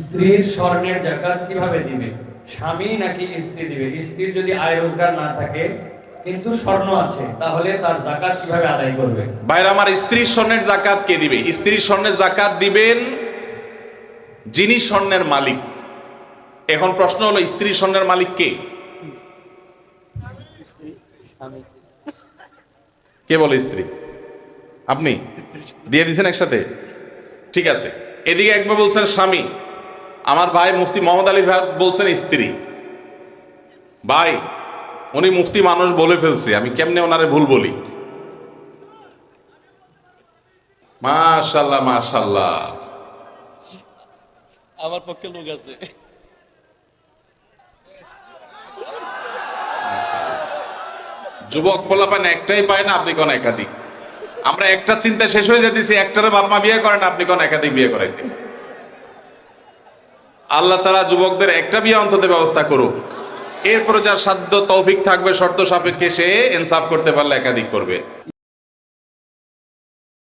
স্ত্রীর স্বর্ণের জাকাত কীভাবে দিবে? স্বামী নাকি স্ত্রী দিবে? স্ত্রীর যদি আয় রোজগার না থাকে, কিন্তু স্বর্ণ আছে, তাহলে তার জাকাত কীভাবে আদায় করবে? ভাইরা, আমার স্ত্রীর স্বর্ণের জাকাত কে দিবে? স্ত্রীর স্বর্ণের জাকাত দিবেন যিনি স্বর্ণের মালিক। এখন প্রশ্ন হলো স্ত্রী স্বর্ণের মালিক কে? কে বলে স্ত্রী? আপনি? দিয়ে দিচ্ছেন একসাথে? ঠিক আছে। এদিকে একবার বলছেন স্বামী। আমার ভাই মুফতি মোহাম্মদ আলী ভাই বলছেন স্ত্রী। ভাই উনি মুফতি মানুষ বলে ফেলছে আমি কেমনে ওনারে ভুল বলি? মাশাল্লাহ মাশাল্লাহ। আমার পক্ষে লোক আছে। যুবক পোলাপান একটাই পায় না আপনি কোন একাধিক। আমরা একটা চিন্তা শেষ হয়ে যেতেছি একটারে বাপ মা বিয়ে করেন আপনি কোন একাধিক বিয়ে করাইতে। আল্লাহ তালা যুবকদের একটা বিয়ে অন্তত ব্যবস্থা করুক। এরপরে যার সাধ্য তৌফিক থাকবে, শর্ত সাপেক্ষে সে ইনসাফ করতে পারলে একাধিক করবে।